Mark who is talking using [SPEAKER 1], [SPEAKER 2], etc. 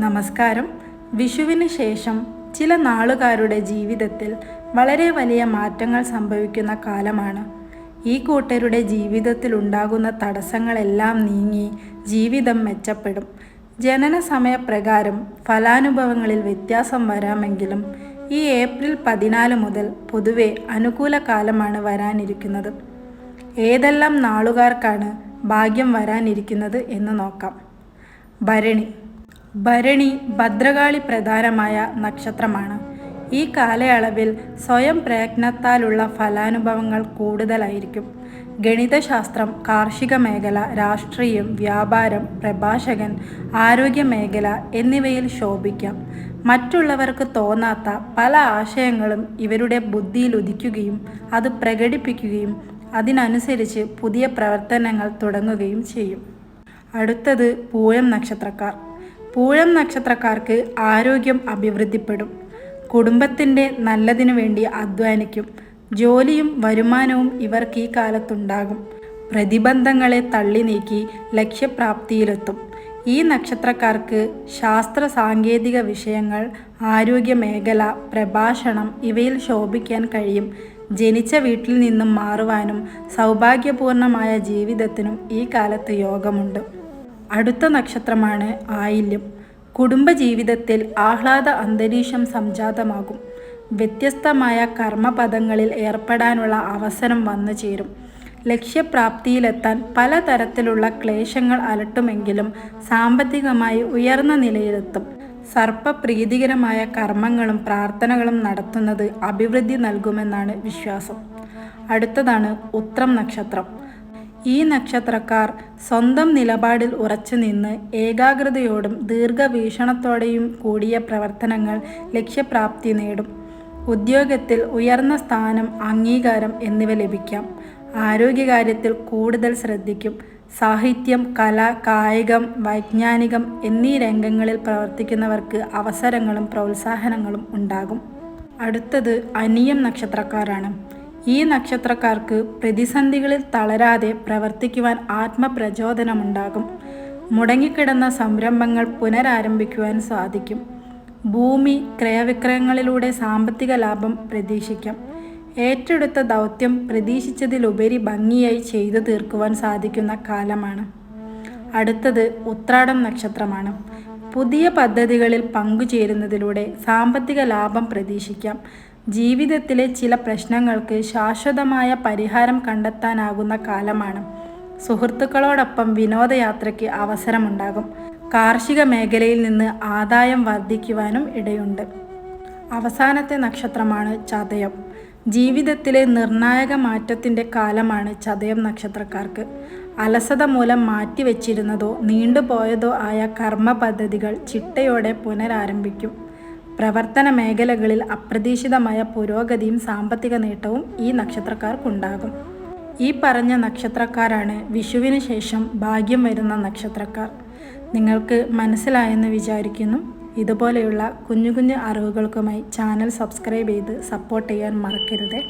[SPEAKER 1] നമസ്കാരം. വിഷുവിന് ശേഷം ചില നാളുകാരുടെ ജീവിതത്തിൽ വളരെ വലിയ മാറ്റങ്ങൾ സംഭവിക്കുന്ന കാലമാണ്. ഈ കൂട്ടരുടെ ജീവിതത്തിൽ ഉണ്ടാകുന്ന തടസ്സങ്ങളെല്ലാം നീങ്ങി ജീവിതം മെച്ചപ്പെടും. ജനന സമയപ്രകാരം ഫലാനുഭവങ്ങളിൽ വ്യത്യാസം വരാമെങ്കിലും ഈ ഏപ്രിൽ പതിനാല് മുതൽ പൊതുവെ അനുകൂല കാലമാണ് വരാനിരിക്കുന്നത്. ഏതെല്ലാം നാളുകാർക്കാണ് ഭാഗ്യം വരാനിരിക്കുന്നത് എന്ന് നോക്കാം. ഭരണി ഭരണി ഭദ്രകാളി പ്രധാനമായ നക്ഷത്രമാണ്. ഈ കാലയളവിൽ സ്വയം പ്രയത്നത്താലുള്ള ഫലാനുഭവങ്ങൾ കൂടുതലായിരിക്കും. ഗണിതശാസ്ത്രം കാർഷിക മേഖല രാഷ്ട്രീയം വ്യാപാരം പ്രഭാഷകൻ ആരോഗ്യ മേഖല എന്നിവയിൽ ശോഭിക്കാം. മറ്റുള്ളവർക്ക് തോന്നാത്ത പല ആശയങ്ങളും ഇവരുടെ ബുദ്ധിയിൽ ഉദിക്കുകയും അത് പ്രകടിപ്പിക്കുകയും അതിനനുസരിച്ച് പുതിയ പ്രവർത്തനങ്ങൾ തുടങ്ങുകയും ചെയ്യും. അടുത്തത് പൂയം നക്ഷത്രക്കാർ. പൂയം നക്ഷത്രക്കാർക്ക് ആരോഗ്യം അഭിവൃദ്ധിപ്പെടും. കുടുംബത്തിന്റെ നല്ലതിനു വേണ്ടി അധ്വാനിക്കും. ജോലിയും വരുമാനവും ഇവർക്ക് ഈ കാലത്തുണ്ടാകും. പ്രതിബന്ധങ്ങളെ തള്ളി നീക്കി ലക്ഷ്യപ്രാപ്തിയിലെത്തും. ഈ നക്ഷത്രക്കാർക്ക് ശാസ്ത്ര സാങ്കേതിക വിഷയങ്ങൾ ആരോഗ്യ മേഖല പ്രഭാഷണം ഇവയിൽ ശോഭിക്കാൻ കഴിയും. ജനിച്ച വീട്ടിൽ നിന്നും മാറുവാനും സൗഭാഗ്യപൂർണമായ ജീവിതത്തിനും ഈ കാലത്ത് യോഗമുണ്ട്. അടുത്ത നക്ഷത്രമാണ് ആയില്യം. കുടുംബജീവിതത്തിൽ ആഹ്ലാദ അന്തരീക്ഷം സംജാതമാകും. വ്യത്യസ്തമായ കർമ്മപദങ്ങളിൽ ഏർപ്പെടാനുള്ള അവസരം വന്നു ചേരും. ലക്ഷ്യപ്രാപ്തിയിലെത്താൻ പലതരത്തിലുള്ള ക്ലേശങ്ങൾ അലട്ടുമെങ്കിലും സാമ്പത്തികമായി ഉയർന്ന നിലയിലെത്തും. സർപ്പപ്രീതികരമായ കർമ്മങ്ങളും പ്രാർത്ഥനകളും നടത്തുന്നത് അഭിവൃദ്ധി നൽകുമെന്നാണ് വിശ്വാസം. അടുത്തതാണ് ഉത്രം നക്ഷത്രം. ഈ നക്ഷത്രക്കാർ സ്വന്തം നിലപാടിൽ ഉറച്ചു നിന്ന് ഏകാഗ്രതയോടും ദീർഘവീക്ഷണത്തോടെയും കൂടിയ പ്രവർത്തനങ്ങൾ ലക്ഷ്യപ്രാപ്തി നേടും. ഉദ്യോഗത്തിൽ ഉയർന്ന സ്ഥാനം അംഗീകാരം എന്നിവ ലഭിക്കാം. ആരോഗ്യകാര്യത്തിൽ കൂടുതൽ ശ്രദ്ധിക്കും. സാഹിത്യം കല കായികം വൈജ്ഞാനികം എന്നീ രംഗങ്ങളിൽ പ്രവർത്തിക്കുന്നവർക്ക് അവസരങ്ങളും പ്രോത്സാഹനങ്ങളും ഉണ്ടാകും. അടുത്തത് അനിയം നക്ഷത്രക്കാരാണ്. ഈ നക്ഷത്രക്കാർക്ക് പ്രതിസന്ധികളിൽ തളരാതെ പ്രവർത്തിക്കുവാൻ ആത്മപ്രചോദനമുണ്ടാകും. മുടങ്ങിക്കിടന്ന സംരംഭങ്ങൾ പുനരാരംഭിക്കുവാൻ സാധിക്കും. ഭൂമി ക്രയവിക്രയങ്ങളിലൂടെ സാമ്പത്തിക ലാഭം പ്രതീക്ഷിക്കാം. ഏറ്റെടുത്ത ദൗത്യം പ്രതീക്ഷിച്ചതിലുപരി ഭംഗിയായി ചെയ്തു തീർക്കുവാൻ സാധിക്കുന്ന കാലമാണ്. അടുത്തത് ഉത്രാടം നക്ഷത്രമാണ്. പുതിയ പദ്ധതികളിൽ പങ്കുചേരുന്നതിലൂടെ സാമ്പത്തിക ലാഭം പ്രതീക്ഷിക്കാം. ജീവിതത്തിലെ ചില പ്രശ്നങ്ങൾക്ക് ശാശ്വതമായ പരിഹാരം കണ്ടെത്താനാകുന്ന കാലമാണ്. സുഹൃത്തുക്കളോടൊപ്പം വിനോദയാത്രയ്ക്ക് അവസരമുണ്ടാകും. കാർഷിക മേഖലയിൽ നിന്ന് ആദായം വർദ്ധിക്കുവാനും ഇടയുണ്ട്. അവസാനത്തെ നക്ഷത്രമാണ് ചതയം. ജീവിതത്തിലെ നിർണായക മാറ്റത്തിന്റെ കാലമാണ് ചതയം നക്ഷത്രക്കാർക്ക്. അലസത മൂലം മാറ്റിവെച്ചിരുന്നതോ നീണ്ടുപോയതോ ആയ കർമ്മ പദ്ധതികൾ ചിട്ടയോടെ പുനരാരംഭിക്കും. പ്രവർത്തന മേഖലകളിൽ അപ്രതീക്ഷിതമായ പുരോഗതിയും സാമ്പത്തിക നേട്ടവും ഈ നക്ഷത്രക്കാർക്കുണ്ടാകും. ഈ പറഞ്ഞ നക്ഷത്രക്കാരാണ് വിഷുവിന് ശേഷം ഭാഗ്യം വരുന്ന നക്ഷത്രക്കാർ. നിങ്ങൾക്ക് മനസ്സിലായെന്ന് വിചാരിക്കുന്നു. ഇതുപോലെയുള്ള കുഞ്ഞു കുഞ്ഞു അറിവുകൾക്കുമായി ചാനൽ സബ്സ്ക്രൈബ് ചെയ്ത് സപ്പോർട്ട് ചെയ്യാൻ മറക്കരുത്.